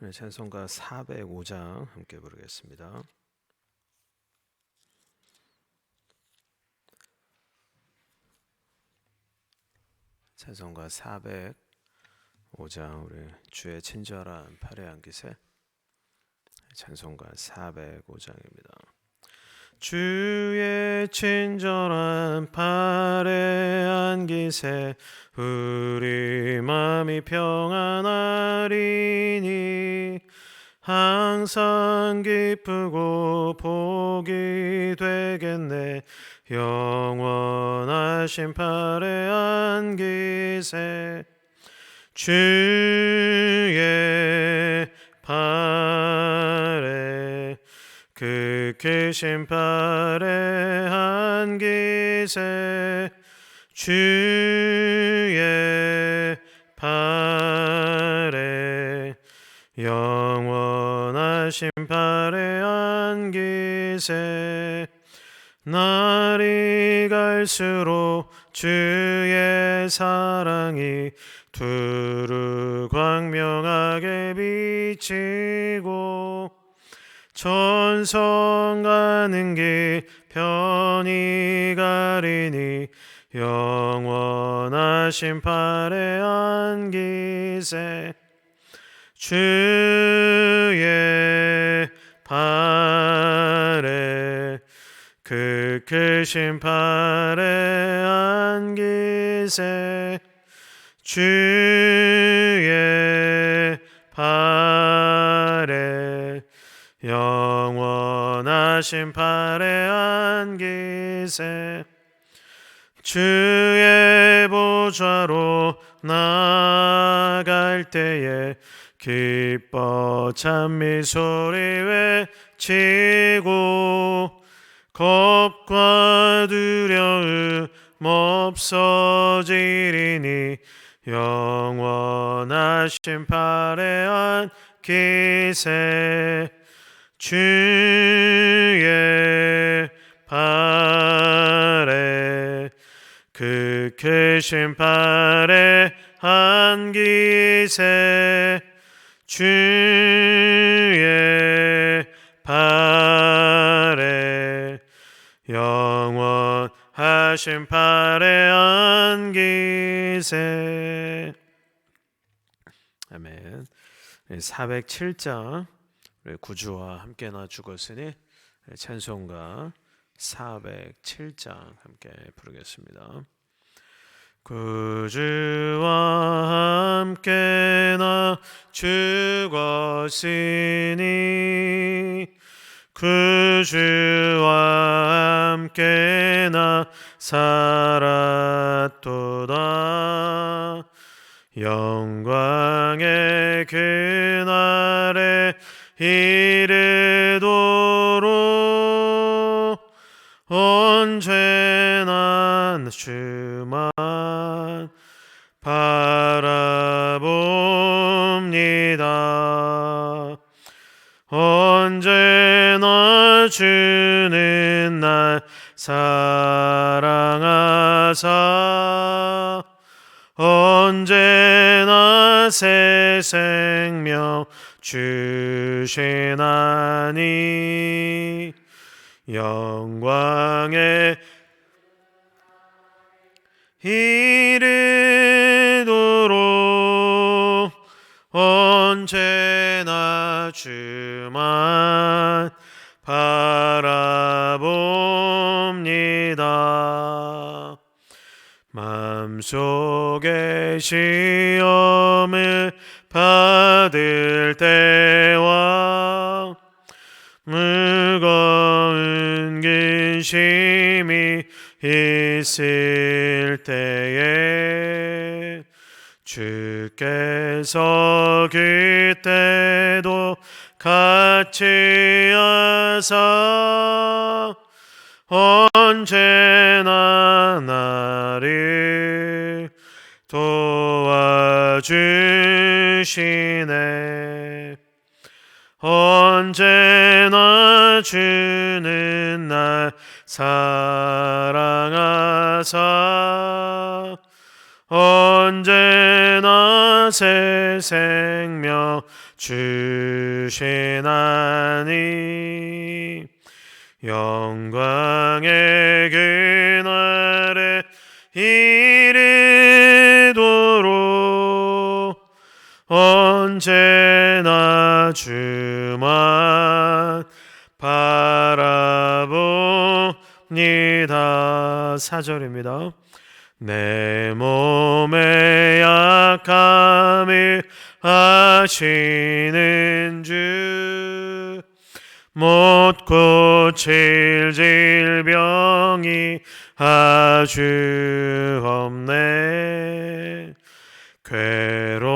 네, 찬송가 405장 함께 부르겠습니다. 찬송가 405장 우리 주의 친절한 팔의 안기세 찬송가 405장입니다. 주의 친절한 팔의 안기세 우리 마음이 평안하리니. 항상 기쁘고 복이 되겠네. 영원하신 팔의 안기세. 주의 그 크신 팔의 안기세 주의 팔에 영원하신 팔의 안기세 날이 갈수록 주의 사랑이 두루 광명하게 비치고 천성 가는 길 편히 가리니 영원하신 팔의 안기세. 주의 팔에 그 크신 팔의 안기세. 주 영원하신 팔의 안기세. 주의 보좌로 나갈 때에 기뻐 찬미 소리 외치고 겁과 두려움 없어지리니 영원하신 팔의 안기세 주의 팔에 그 크신 팔의 안기세 주의 팔에 영원하신 팔의 안기세. 아멘. 407장 구주와 함께나 죽었으니 찬송가 407장 함께 부르겠습니다. 구주와 함께나 죽었으니 구주와 함께나 살았도다 영광의 그날에 이르도록 언제나 주만 바라봅니다. 언제나 주는 날 사랑하사 언제나 새 생명 주시나니 영광의 이르도록 언제나 주만 바라봅니다. 마음속에 시험을 받을 때와 무거운 근심이 있을 때에 주께서 그때도 같이 하사 언제나 나를 도와주 시네. 언제나 주는 날 사랑하사. 언제나 새 생명 주시나니 영 언제나 주만 바라봅니다. 사절입니다. 내 몸의 약함을 아시는 주, 못 고칠 질병이 아주 없네. 괴로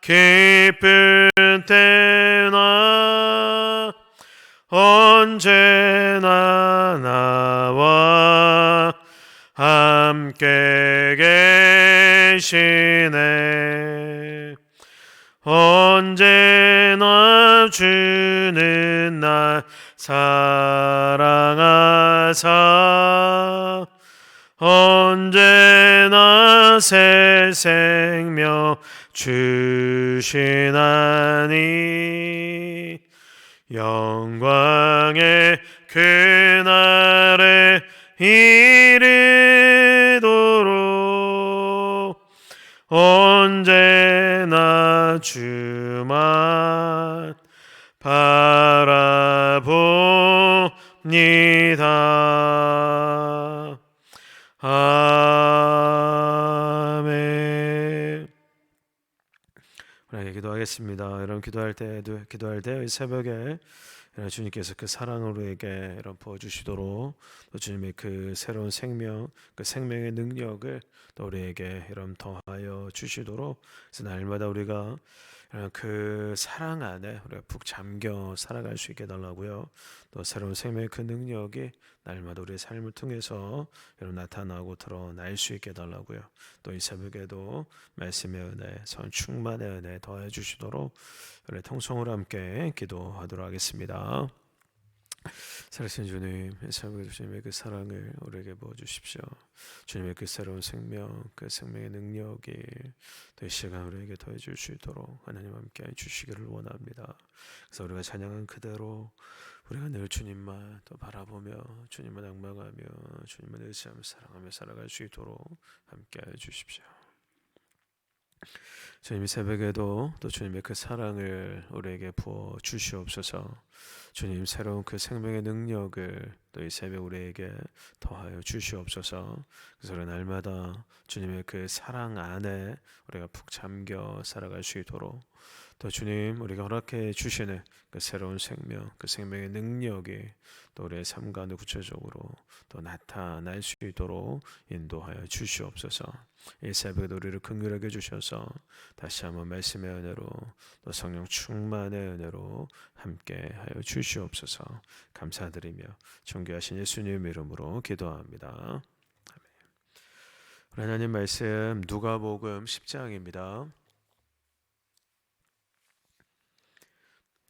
기쁜 때나 언제나 나와 함께 계시네. 언제나 주는 날 사랑하사 언제나 새 생명 주 시나니 영광의 그날에 이르도록 언제나 주만 바라봅니 기도하겠습니다. 여러분 기도할 때도 기도할 때 새벽에 주님께서 그 사랑으로 에게 이런 부어주시도록 또 주님의 그 새로운 생명, 그 생명의 능력을 또 우리에게 이런 더하여 주시도록 그래서 날마다 우리가 그 사랑 안에 우리가 푹 잠겨 살아갈 수 있게 달라고요. 또 새로운 생명의 그 능력이 날마다 우리의 삶을 통해서 여러분 나타나고 드러날 수 있게 달라고요. 또 이 새벽에도 말씀의 은혜, 선 충만의 은혜 더해 주시도록 우리 통성으로 함께 기도하도록 하겠습니다. 살아신 주님, 새벽에 주님의 그 사랑을 우리에게 부어 주십시오. 주님의 그 새로운 생명, 그 생명의 능력이 또 이 시간 우리에게 더해 줄 수 있도록 하나님 함께 해 주시기를 원합니다. 그래서 우리가 찬양한 그대로 우리가 늘 주님만 또 바라보며 주님만 악망하며 주님만 의지하며 사랑하며 살아갈 수 있도록 함께 해 주십시오. 주님 새벽에도 또 주님의 그 사랑을 우리에게 부어 주시옵소서. 주님 새로운 그 생명의 능력을 또 이 새벽 우리에게 더하여 주시옵소서. 그래서 날마다 주님의 그 사랑 안에 우리가 푹 잠겨 살아갈 수 있도록 또 주님 우리가 허락해 주시는 그 새로운 생명, 그 생명의 능력이 또 우리의 삶 가운데 구체적으로 또 나타날 수 있도록 인도하여 주시옵소서. 이 새벽에 우리를 긍휼하게 주셔서 다시 한번 말씀의 은혜로 또 성령 충만의 은혜로 함께하여 주시옵소서. 감사드리며 존귀하신 예수님 이름으로 기도합니다. 하나님 말씀 누가복음 10장입니다.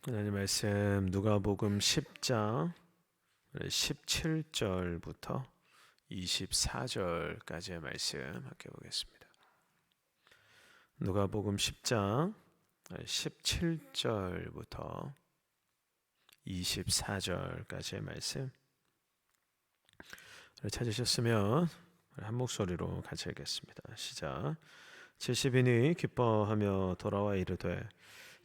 하나님 말씀 누가복음 10장 17절부터 24절까지의 말씀 함께 보겠습니다. 누가복음 10장 17절부터 24절까지의 말씀 찾으셨으면 한 목소리로 같이 읽겠습니다. 시작. 70인이 기뻐하며 돌아와 이르되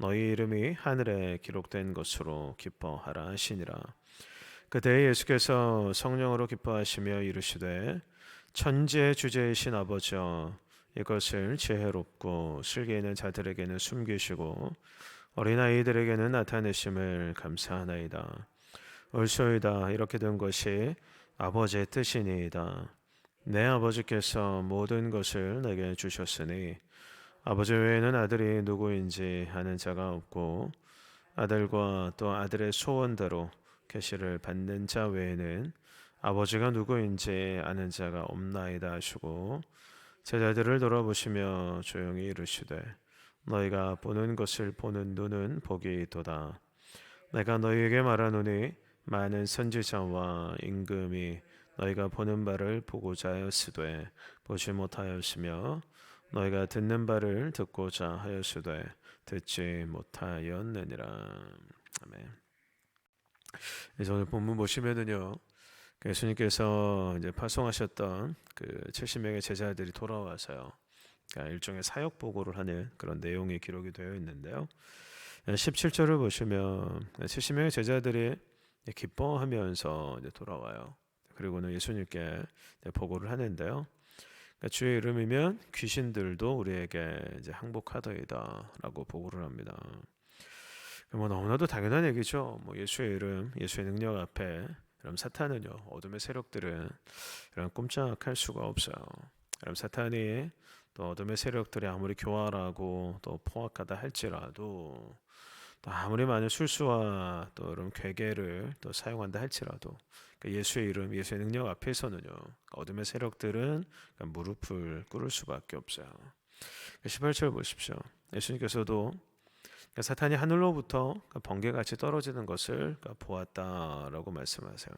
너희 이름이 하늘에 기록된 것으로 기뻐하라 하시니라. 그때 예수께서 성령으로 기뻐하시며 이르시되 천지의 주제이신 아버지여 이것을 지혜롭고 슬기 있는 자들에게는 숨기시고 어린아이들에게는 나타내심을 감사하나이다. 옳소이다 이렇게 된 것이 아버지의 뜻이니이다. 내 아버지께서 모든 것을 내게 주셨으니 아버지 외에는 아들이 누구인지 아는 자가 없고 아들과 또 아들의 소원대로 계시를 받는 자 외에는 아버지가 누구인지 아는 자가 없나이다 하시고 제자들을 돌아보시며 조용히 이르시되 너희가 보는 것을 보는 눈은 복이 있도다. 내가 너희에게 말하노니 많은 선지자와 임금이 너희가 보는 바를 보고자 하였으되 보지 못하였으며 너희가 듣는 바를 듣고자 하였으되 듣지 못하였느니라 아멘. 이제 오늘 본문 보시면은요. 그 예수님께서 이제 파송하셨던 그 70명의 제자들이 돌아와서요. 그러니까 일종의 사역 보고를 하는 그런 내용이 기록이 되어 있는데요. 17절을 보시면 70명의 제자들이 기뻐하면서 이제 돌아와요. 그리고는 예수님께 보고를 하는데요. 그러니까 주의 이름이면 귀신들도 우리에게 이제 항복하더이다라고 보고를 합니다. 뭐 너무나도 당연한 얘기죠. 뭐 예수의 이름, 예수의 능력 앞에 그럼 사탄은요 어둠의 세력들은 이런 꼼짝할 수가 없어요. 그럼 사탄이 또 어둠의 세력들이 아무리 교활하고 또 포악하다 할지라도 또 아무리 많은 술수와 또 이런 괴계를 또 사용한다 할지라도 그러니까 예수의 이름, 예수의 능력 앞에서는요 어둠의 세력들은 그러니까 무릎을 꿇을 수밖에 없어요. 18절 보십시오. 예수님께서도 그러니까 사탄이 하늘로부터 그러니까 번개같이 떨어지는 것을 그러니까 보았다라고 말씀하세요.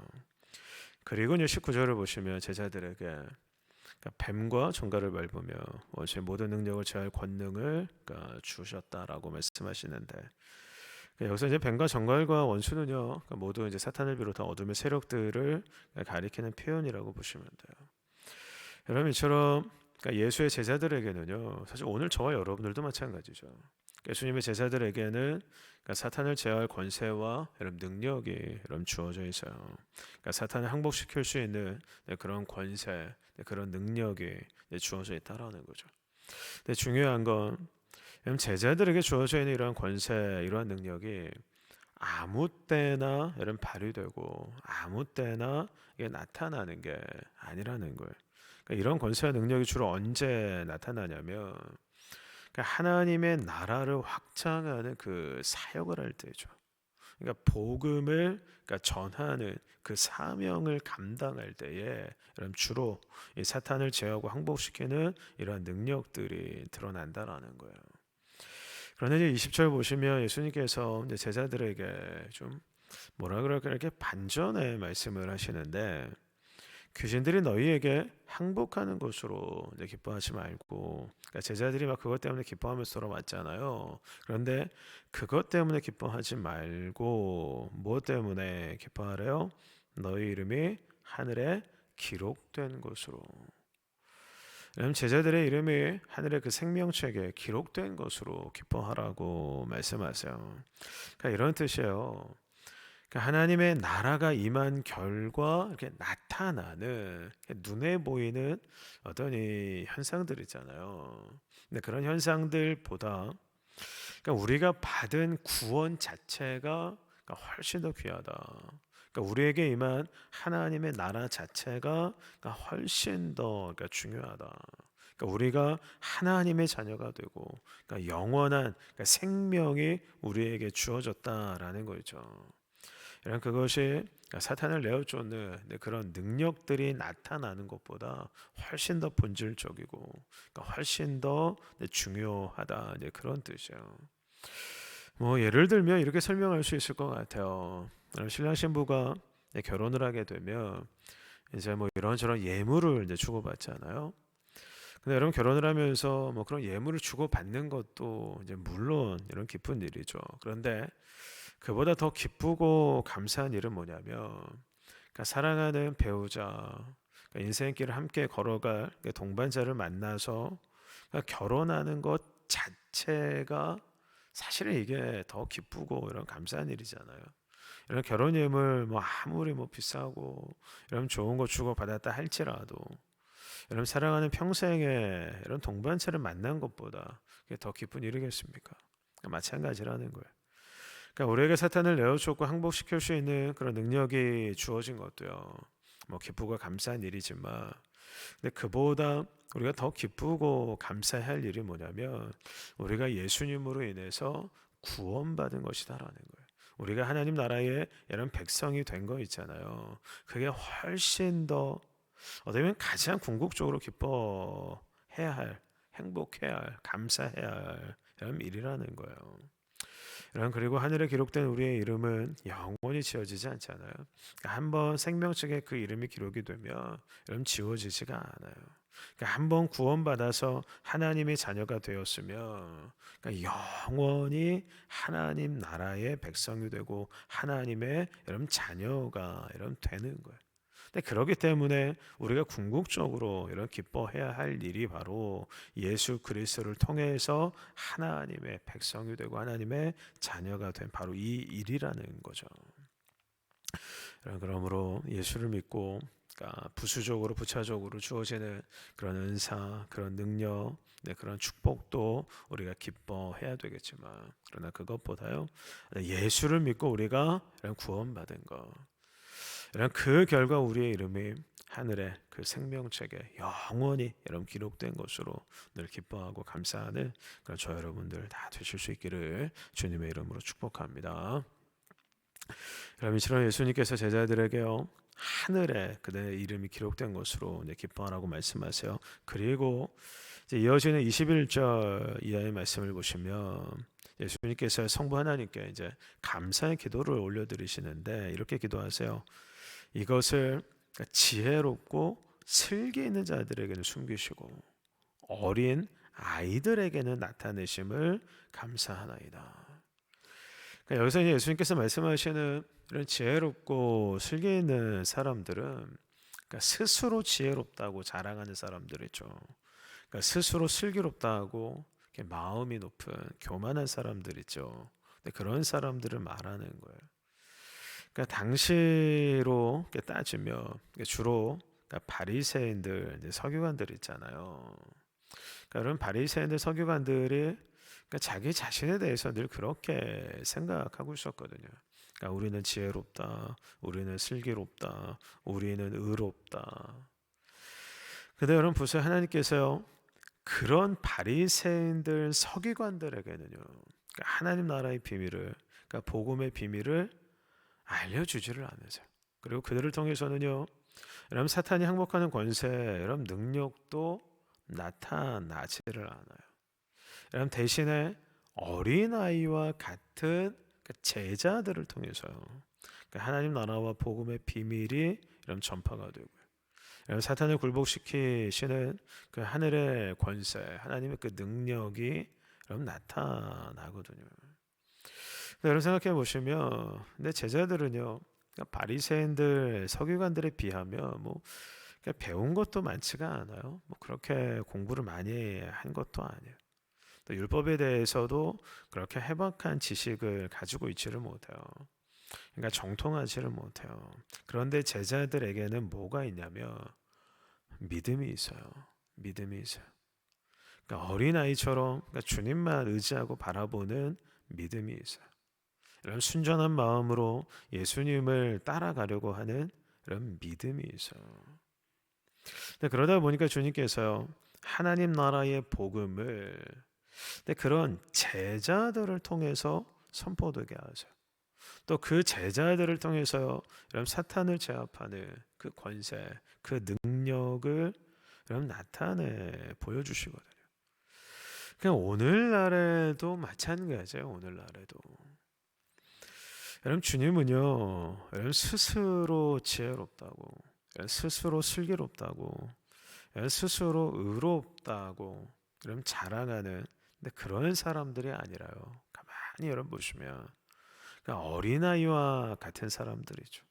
그리고 19절을 보시면 제자들에게 그러니까 뱀과 정갈을 밟으며 원수의 모든 능력을 제할 권능을 그러니까 주셨다라고 말씀하시는데 여기서 이제 뱀과 정갈과 원수는요 그러니까 모두 이제 사탄을 비롯한 어둠의 세력들을 가리키는 표현이라고 보시면 돼요. 여러분 이처럼 그러니까 예수의 제자들에게는요 사실 오늘 저와 여러분들도 마찬가지죠. 예수님의 제자들에게는 그러니까 사탄을 제어할 권세와 능력이 주어져 있어요. 그러니까 사탄을 항복시킬 수 있는 네, 그런 권세, 네, 그런 능력이 네, 주어져 있다라는 거죠. 근데 중요한 건 제자들에게 주어져 있는 이러한 권세, 이러한 능력이 아무 때나 이런 발휘되고 아무 때나 이게 나타나는 게 아니라는 거예요. 그러니까 이런 권세와 능력이 주로 언제 나타나냐면 그러니까 하나님의 나라를 확장하는 그 사역을 할 때죠. 그러니까 복음을 그러니까 전하는 그 사명을 감당할 때에 그럼 주로 이 사탄을 제어하고 항복시키는 이러한 능력들이 드러난다라는 거예요. 그런데 이제 20절 보시면 예수님께서 이제 제자들에게 좀 뭐라 그럴까 이렇게 반전의 말씀을 하시는데 귀신들이 너희에게 항복하는 것으로 기뻐하지 말고 그러니까 제자들이 막 그것 때문에 기뻐하면서 돌아왔잖아요. 그런데 그것 때문에 기뻐하지 말고 뭐 때문에 기뻐하래요? 너희 이름이 하늘에 기록된 것으로. 그럼 제자들의 이름이 하늘의 그 생명책에 기록된 것으로 기뻐하라고 말씀하세요. 그러니까 이런 뜻이에요. 그러니까 하나님의 나라가 임한 결과 이렇게 나타나는 눈에 보이는 어떤 이 현상들 있잖아요. 근데 그런 현상들보다 그러니까 우리가 받은 구원 자체가 훨씬 더 귀하다. 그러니까 우리에게 임한 하나님의 나라 자체가 그러니까 훨씬 더 그러니까 중요하다. 그러니까 우리가 하나님의 자녀가 되고 그러니까 영원한 그러니까 생명이 우리에게 주어졌다라는 거죠. 이런 그것이 사탄을 내어쫓는 그런 능력들이 나타나는 것보다 훨씬 더 본질적이고 그러니까 훨씬 더 중요하다 그런 뜻이에요. 뭐 예를 들면 이렇게 설명할 수 있을 것 같아요. 신랑 신부가 결혼을 하게 되면 이제 뭐 이런저런 예물을 이제 주고받잖아요. 근데 여러분 결혼을 하면서 뭐 그런 예물을 주고받는 것도 이제 물론 이런 기쁜 일이죠. 그런데 그보다 더 기쁘고 감사한 일은 뭐냐면 그러니까 사랑하는 배우자 그러니까 인생길을 함께 걸어갈 동반자를 만나서 그러니까 결혼하는 것 자체가 사실은 이게 더 기쁘고 이런 감사한 일이잖아요. 이런 결혼 예물 뭐 아무리 뭐 비싸고 이런 좋은 거 주고 받았다 할지라도 여러분 사랑하는 평생에 이런 동반자를 만난 것보다 더 기쁜 일이겠습니까? 마찬가지라는 거예요. 그러니까 우리에게 사탄을 내어쫓고 항복시킬 수 있는 그런 능력이 주어진 것도요. 뭐 기쁘고 감사한 일이지만 근데 그보다 우리가 더 기쁘고 감사해야 할 일이 뭐냐면 우리가 예수님으로 인해서 구원받은 것이다라는 거예요. 우리가 하나님 나라의 이런 백성이 된 거 있잖아요. 그게 훨씬 더 보면 가장 궁극적으로 기뻐해야 할, 행복해야 할, 감사해야 할 이런 일이라는 거예요. 여러분 그리고 하늘에 기록된 우리의 이름은 영원히 지워지지 않잖아요. 그러니까 한번 생명책에 그 이름이 기록이 되면 여러분 지워지지가 않아요. 그러니까 한번 구원받아서 하나님의 자녀가 되었으면 그러니까 영원히 하나님 나라의 백성이 되고 하나님의 여러분 자녀가 여러분 되는 거예요. 근데 그렇기 때문에 우리가 궁극적으로 이런 기뻐해야 할 일이 바로 예수 그리스도를 통해서 하나님의 백성이 되고 하나님의 자녀가 된 바로 이 일이라는 거죠. 그러므로 예수를 믿고 그러니까 부수적으로 부차적으로 주어지는 그런 은사, 그런 능력, 네, 그런 축복도 우리가 기뻐해야 되겠지만 그러나 그것보다요 예수를 믿고 우리가 구원받은 것 이런 그 결과 우리의 이름이 하늘의 그 생명책에 영원히 여러분 기록된 것으로 늘 기뻐하고 감사하는 그런 저 여러분들 다 되실 수 있기를 주님의 이름으로 축복합니다. 그럼 이처럼 예수님께서 제자들에게요 하늘에 그들의 이름이 기록된 것으로 이제 기뻐하라고 말씀하세요. 그리고 이어지는 21절 이하의 말씀을 보시면 예수님께서 성부 하나님께 이제 감사의 기도를 올려드리시는데 이렇게 기도하세요. 이것을 지혜롭고 슬기 있는 자들에게는 숨기시고 어린 아이들에게는 나타내심을 감사하나이다. 그러니까 여기서 예수님께서 말씀하시는 이런 지혜롭고 슬기 있는 사람들은 그러니까 스스로 지혜롭다고 자랑하는 사람들이죠. 그러니까 스스로 슬기롭다고 마음이 높은 교만한 사람들 있죠. 그런 사람들을 말하는 거예요. 그러니까 당시로 따지면 주로 그러니까 바리새인들, 서기관들 있잖아요. 그러니까 그런 바리새인들, 서기관들이 그러니까 자기 자신에 대해서 늘 그렇게 생각하고 있었거든요. 그러니까 우리는 지혜롭다, 우리는 슬기롭다, 우리는 의롭다. 근데 여러분 보세요, 하나님께서요 그런 바리새인들, 서기관들에게는요, 그러니까 하나님 나라의 비밀을, 그러니까 복음의 비밀을 알려 주지를 않으세요. 그리고 그들을 통해서는요, 여러분 사탄이 항복하는 권세, 여러분 능력도 나타나지를 않아요. 여러분 대신에 어린 아이와 같은 그 제자들을 통해서요, 그 하나님 나라와 복음의 비밀이 여러분 전파가 되고요. 사탄을 굴복시키시는 그 하늘의 권세, 하나님의 그 능력이 여러분 나타나거든요. 여러분 생각해 보시면 내 제자들은요 그러니까 바리새인들 서기관들에 비하면 뭐 배운 것도 많지가 않아요. 뭐 그렇게 공부를 많이 한 것도 아니에요. 또 율법에 대해서도 그렇게 해박한 지식을 가지고 있지를 못해요. 그러니까 정통하지를 못해요. 그런데 제자들에게는 뭐가 있냐면 믿음이 있어요. 믿음이 있어요. 그러니까 어린 아이처럼 그러니까 주님만 의지하고 바라보는 믿음이 있어요. 이런 순전한 마음으로 예수님을 따라가려고 하는 이런 믿음이 있어요. 그러다 보니까 주님께서요 하나님 나라의 복음을 그런 제자들을 통해서 선포되게 하세요. 또 그 제자들을 통해서요 여러분 사탄을 제압하는 그 권세, 그 능력을 여러분 나타내 보여주시거든요. 그냥 오늘날에도 마찬가지예요. 오늘날에도 여러분 주님은요, 여러분 스스로 지혜롭다고, 스스로 슬기롭다고, 스스로 의롭다고, 여러분 자랑하는 근데 그런 사람들이 아니라요. 가만히 여러분 보시면 그러니까 어린아이와 같은 사람들이죠.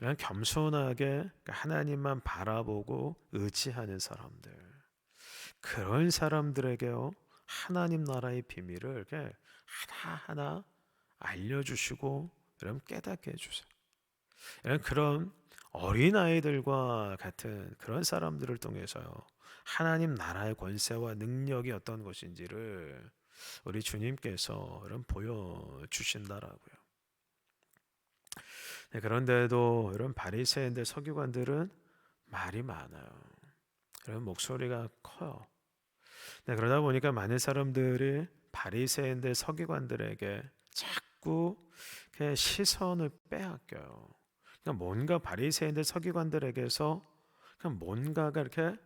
이런 겸손하게 그러니까 하나님만 바라보고 의지하는 사람들. 그런 사람들에게요. 하나님 나라의 비밀을 하나하나 알려주시고 여러분 깨닫게 해주세요. 여러분 그런 어린 아이들과 같은 그런 사람들을 통해서요 하나님 나라의 권세와 능력이 어떤 것인지를 우리 주님께서 여러분 보여 주신다라고요. 네, 그런데도 여러분 바리새인들 서기관들은 말이 많아요. 그런 목소리가 커요. 네, 그러다 보니까 많은 사람들이 바리새인들 서기관들에게 자꾸 시선을 빼앗겨요. 그냥 뭔가 바리새인들 서기관들에게서 그냥 뭔가가 이렇게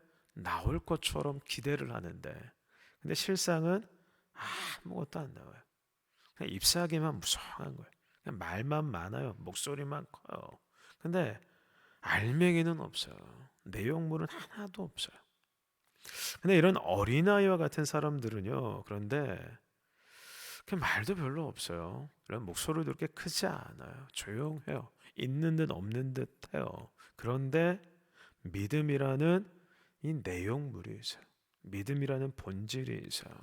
나올 것처럼 기대를 하는데 근데 실상은 아무것도 안 나와요. 그냥 잎사귀만 무성한 거예요. 그냥 말만 많아요. 목소리만 커요. 근데 알맹이는 없어요. 내용물은 하나도 없어요. 근데 이런 어린아이와 같은 사람들은요. 그런데 그 말도 별로 없어요. 이런 목소리도 그렇게 크지 않아요. 조용해요. 있는 듯 없는 듯 해요. 그런데 믿음이라는 이 내용물이 있어요. 믿음이라는 본질이 있어요.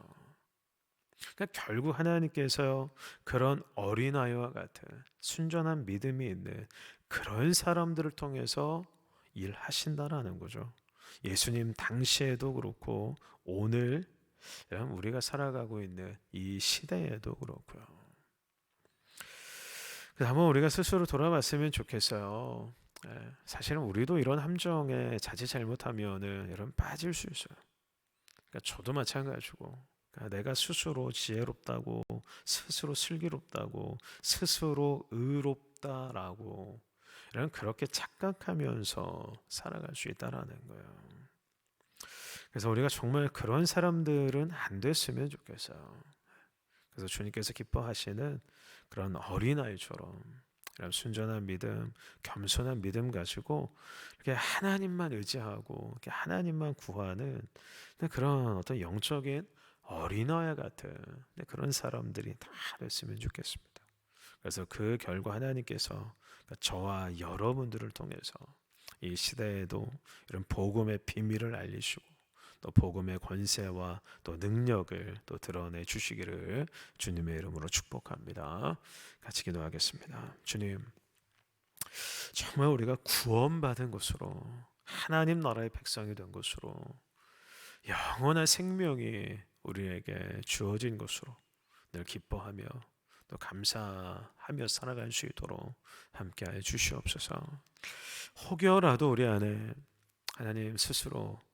그러니까 결국 하나님께서요 그런 어린아이와 같은 순전한 믿음이 있는 그런 사람들을 통해서 일하신다라는 거죠. 예수님 당시에도 그렇고 오늘 우리가 살아가고 있는 이 시대에도 그렇고요. 한번 우리가 스스로 돌아봤으면 좋겠어요. 예, 사실은 우리도 이런 함정에 자칫 잘못하면은 여러분 빠질 수 있어요. 그러니까 저도 마찬가지고 그러니까 내가 스스로 지혜롭다고 스스로 슬기롭다고 스스로 의롭다라고 이런 그렇게 착각하면서 살아갈 수 있다라는 거예요. 그래서 우리가 정말 그런 사람들은 안 됐으면 좋겠어요. 그래서 주님께서 기뻐하시는 그런 어린아이처럼 이런 순전한 믿음, 겸손한 믿음 가지고 이렇게 하나님만 의지하고 이렇게 하나님만 구하는 그런 어떤 영적인 어린아이 같은 그런 사람들이 다 됐으면 좋겠습니다. 그래서 그 결과 하나님께서 그러니까 저와 여러분들을 통해서 이 시대에도 이런 복음의 비밀을 알리시고 또 복음의 권세와 또 능력을 또 드러내 주시기를 주님의 이름으로 축복합니다. 같이 기도하겠습니다. 주님, 정말 우리가 구원받은 것으로 하나님 나라의 백성이 된 것으로 영원한 생명이 우리에게 주어진 것으로 늘 기뻐하며 또 감사하며 살아갈 수 있도록 함께하여 주시옵소서. 혹여라도 우리 안에 하나님 스스로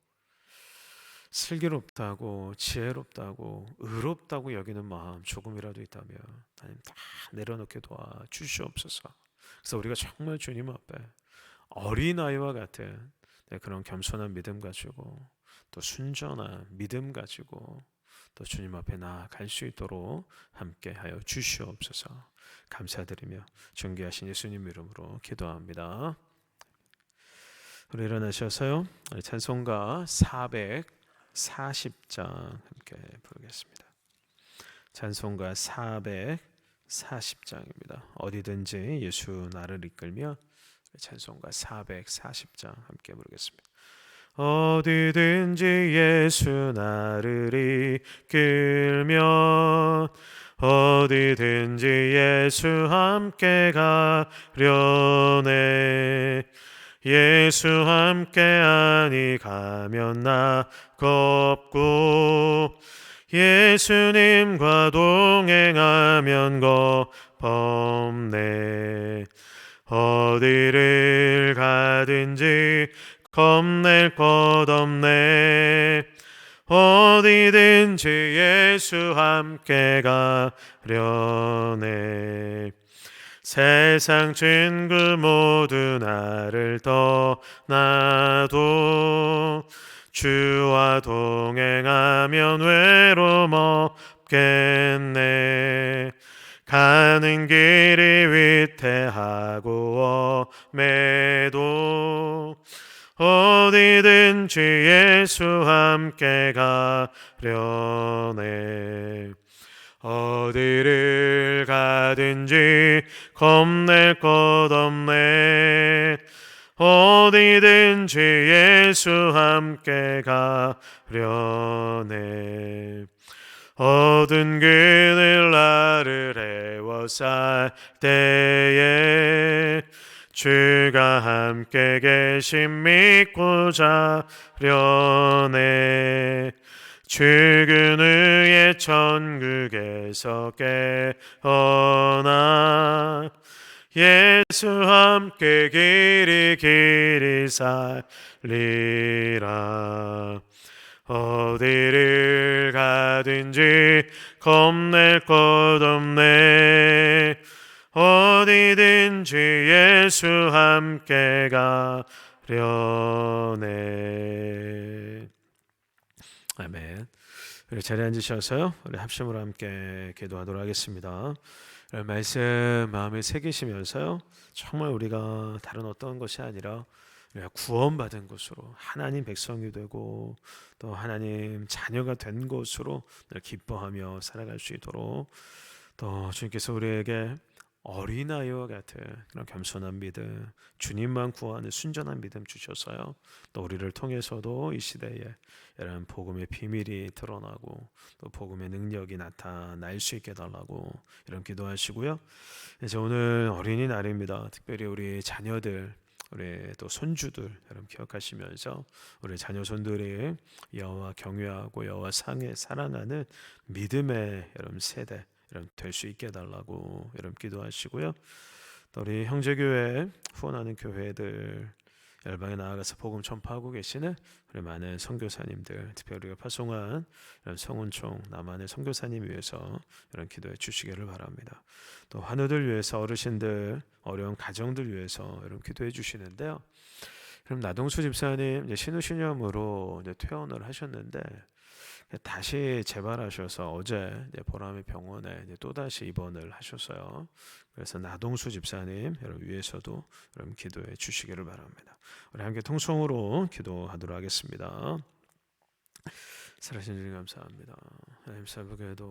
슬기롭다고 지혜롭다고 의롭다고 여기는 마음 조금이라도 있다면 하나님 다 내려놓게 도와 주시옵소서. 그래서 우리가 정말 주님 앞에 어린 아이와 같은 네, 그런 겸손한 믿음 가지고 또 순전한 믿음 가지고 또 주님 앞에 나아갈 수 있도록 함께 하여 주시옵소서. 감사드리며 존귀하신 예수님 이름으로 기도합니다. 우리 일어나셔서요. 찬송가 400 40장 함께 부르겠습니다. 찬송가 440장입니다. 어디든지 예수 나를 이끌며 찬송가 440장 함께 부르겠습니다. 어디든지 예수 나를 이끌며 어디든지 예수 함께 가려네 예수 함께 아니 가면 나 겁고 예수님과 동행하면 겁없네. 어디를 가든지 겁낼 것 없네. 어디든지 예수 함께 가려네 세상 친구 모두 나를 떠나도 주와 동행하면 외로움 없겠네. 가는 길이 위태하고 엄해도 어디든지 예수 함께 가려네. 어디를 가든지 겁낼 것 없네. 어디든지 예수 함께 가려네. 어두운 그늘 나를 애워쌀 때에 주가 함께 계심 믿고 자려네 후에 천국에서 깨어나 예수 함께 길이 길이 살리라. 어디를 가든지 겁낼 것 없네. 어디든지 예수 함께 가려네 아멘. 우리 자리에 앉으셔서요. 우리 합심으로 함께 기도하도록 하겠습니다. 말씀 마음에 새기시면서요. 정말 우리가 다른 어떤 것이 아니라 구원받은 것으로 하나님 백성이 되고 또 하나님 자녀가 된 것으로 늘 기뻐하며 살아갈 수 있도록 또 주님께서 우리에게 어린아이와 같은 그런 겸손한 믿음, 주님만 구하는 순전한 믿음 주셔서요. 또 우리를 통해서도 이 시대에 이런 복음의 비밀이 드러나고 또 복음의 능력이 나타날 수 있게 달라고 이런 기도하시고요. 이제 오늘 어린이날입니다. 특별히 우리 자녀들 우리 또 손주들 여러분 기억하시면서 우리 자녀 손들이 여호와 경외하고 여호와 상에 사랑하는 믿음의 여러분 세대 여러분 될 수 있게 해달라고 여러분 기도하시고요. 또 우리 형제교회 후원하는 교회들 열방에 나아가서 복음 전파하고 계시는 우리 많은 선교사님들, 특별히 우리가 파송한 이런 성운총 남한의 선교사님 위해서 이런 기도해 주시기를 바랍니다. 또 환우들 위해서 어르신들, 어려운 가정들 위해서 이런 기도해 주시는데요. 그럼 나동수 집사님 이제 신우신염으로 이제 퇴원을 하셨는데 다시 재발하셔서 어제 보람의 병원에 또 다시 입원을 하셨어요. 그래서 나동수 집사님 여러분 위해서도 여러분 기도해 주시기를 바랍니다. 우리 함께 통성으로 기도하도록 하겠습니다. 살아신 주님 감사합니다. 하나님 사부에도